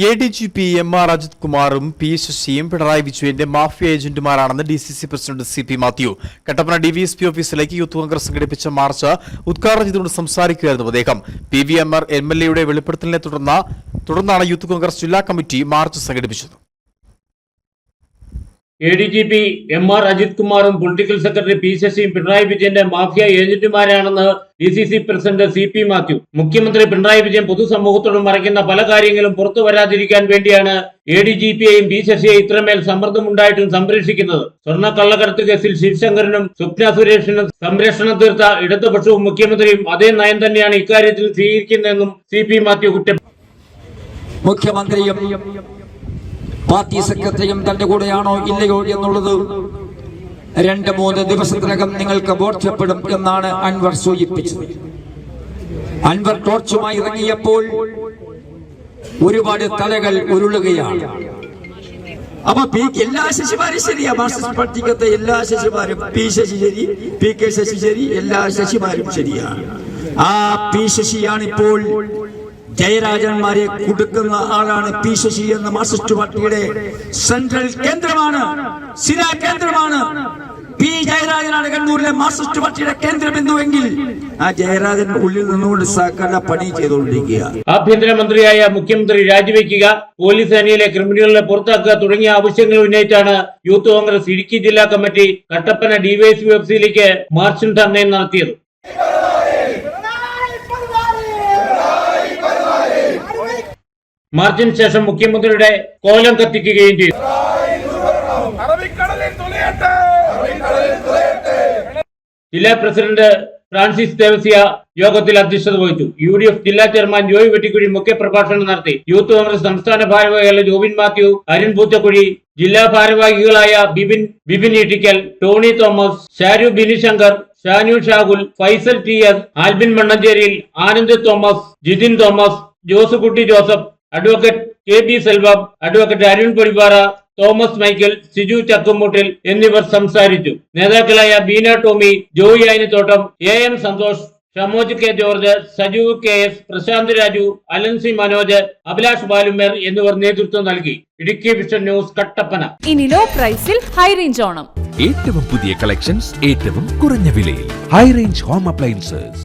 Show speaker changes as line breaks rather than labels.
A D G P M R Ajit കുമാറും P ശശിയും പിണറായി വിജയന്റെ mafia ഏജന്റുമാരാണെന്ന് D C C president C P Mathew. Kattappana D V S P ഓഫീസിലേക്ക് Youth Congress സംഘടിപ്പിച്ച march ഉദ്ഘാടനം ചെയ്തുകൊണ്ട് സംസാരിക്കുകയായിരുന്നു അദ്ദേഹം. P V M R M L എയുടെ വെളിപ്പെടുത്തലിനെ തുടർന്ന് തുടർന്നാണ് യൂത്ത് കോൺഗ്രസ് ജില്ലാ കമ്മിറ്റി മാർച്ച് സംഘടിപ്പിച്ചത്.
A D G P M R Ajit കുമാറും പൊളിറ്റിക്കൽ സെക്രട്ടറി പി ശശിയും പിണറായി വിജയന്റെ mafia ഏജന്റുമാരാണെന്ന് D C C president C P Mathew മുഖ്യമന്ത്രി പിണറായി വിജയൻ പൊതുസമൂഹത്തോട് മറയ്ക്കുന്ന പല കാര്യങ്ങളും പുറത്തു വരാതിരിക്കാൻ വേണ്ടിയാണ് എ ഡി ജി പിയെയും പി ശശിയെ ഇത്രമേൽ സമ്മർദ്ദമുണ്ടായിട്ടും സംരക്ഷിക്കുന്നത്. സ്വർണ കള്ളക്കടത്ത് കേസിൽ ശിവശങ്കരനും സ്വപ്ന സുരേഷിനും സംരക്ഷണം തീർത്ത ഇടതുപക്ഷവും മുഖ്യമന്ത്രിയും അതേ നയം തന്നെയാണ് ഇക്കാര്യത്തിൽ സ്വീകരിക്കുന്നതെന്നും സി പി മാത്യു കുറ്റം
മുഖ്യമന്ത്രിയും പാർട്ടി സെക്രട്ടറിയും തന്റെ കൂടെയാണോ ഇല്ലയോ എന്നുള്ളത് രണ്ട് മൂന്ന് ദിവസത്തിനകം നിങ്ങൾക്ക് ബോധ്യപ്പെടും എന്നാണ് അൻവർ സൂചിപ്പിച്ചത്. അൻവർ ടോർച്ചുമായി ഇറങ്ങിയപ്പോൾ ഒരുപാട് തലകൾ ഉരുളുകയാണ്. അപ്പൊ പി എല്ലാ ശശിമാരും ശരിയാ. മാർക്സിസ്റ്റ് പാർട്ടിക്കത്തെ എല്ലാ ശശിമാരും പി ശശി ശരി പി കെ ശശി ശരി എല്ലാ ശശിമാരും ശരിയാണ്. ആ പി ശശിയാണ് ഇപ്പോൾ ജയരാജന്മാരെ കൊടുക്കുന്ന ആളാണ് പി ശശി എന്ന മാർക്സിസ്റ്റ് പാർട്ടിയുടെ സെൻട്രൽ കേന്ദ്രമാണ് സിനാ കേന്ദ്രമാണ്. പി ജയരാജനാണ് കണ്ണൂരിലെ മാർക്സിസ്റ്റ് പാർട്ടിയുടെ കേന്ദ്രബിന്ദുവെങ്കിൽ ആ ജയരാജൻ ഉള്ളിൽ നിന്നുകൊണ്ട് സകല പണി ചെയ്തുകൊണ്ടിരിക്കുക
ആഭ്യന്തരമന്ത്രിയായ മുഖ്യമന്ത്രി രാജിവെക്കുക പോലീസ് സേനയിലെ ക്രിമിനലുകളെ പുറത്താക്കുക തുടങ്ങിയ ആവശ്യങ്ങൾ ഉന്നയിച്ചാണ് യൂത്ത് കോൺഗ്രസ് ഇടുക്കി ജില്ലാ കമ്മിറ്റി കട്ടപ്പന ഡിവൈഎസ്പി ഓഫീസിലേക്ക് മാർച്ചും ധർണയും നടത്തിയത്. മാർച്ചിന് ശേഷം മുഖ്യമന്ത്രിയുടെ കോലം കത്തിക്കുകയും ചെയ്തു. ജില്ലാ പ്രസിഡന്റ് ഫ്രാൻസിസ് ദേവസ്യ യോഗത്തിൽ അധ്യക്ഷത വഹിച്ചു. യു ഡി എഫ് ജില്ലാ ചെയർമാൻ ജോയ് വെട്ടിക്കുഴി മുഖ്യപ്രഭാഷണം നടത്തി. യൂത്ത് കോൺഗ്രസ് സംസ്ഥാന ഭാരവാഹികളായ ജോബിൻ മാത്യു അരുൺ പൂച്ചക്കുഴി ജില്ലാ ഭാരവാഹികളായ Bibin Bibin Ittikkal Tony Thomas Sharu Binishankar Shanu Shahul Faisal T S Albin മണ്ണഞ്ചേരിയിൽ Anand Thomas Jithin Thomas Josukutty Joseph advocate K B Selvam advocate Arun Podippara Thomas Michael Siju Chakkumuttil എന്നിവർ സംസാരിച്ചു. നേതാക്കളായ Beena Tomy Joy Ayinathottam A M Santhosh Shamoj K George Saju K S Prasanth Raju Alan C Manoj Abhilash Balumer എന്നിവർ നേതൃത്വം നൽകി. Idukki vision news Kattappana.
ഇനി low പ്രൈസിൽ high range Onam.
ഏറ്റവും പുതിയ കളക്ഷൻസ് ഏറ്റവും കുറഞ്ഞ വിലയിൽ. High range home appliances.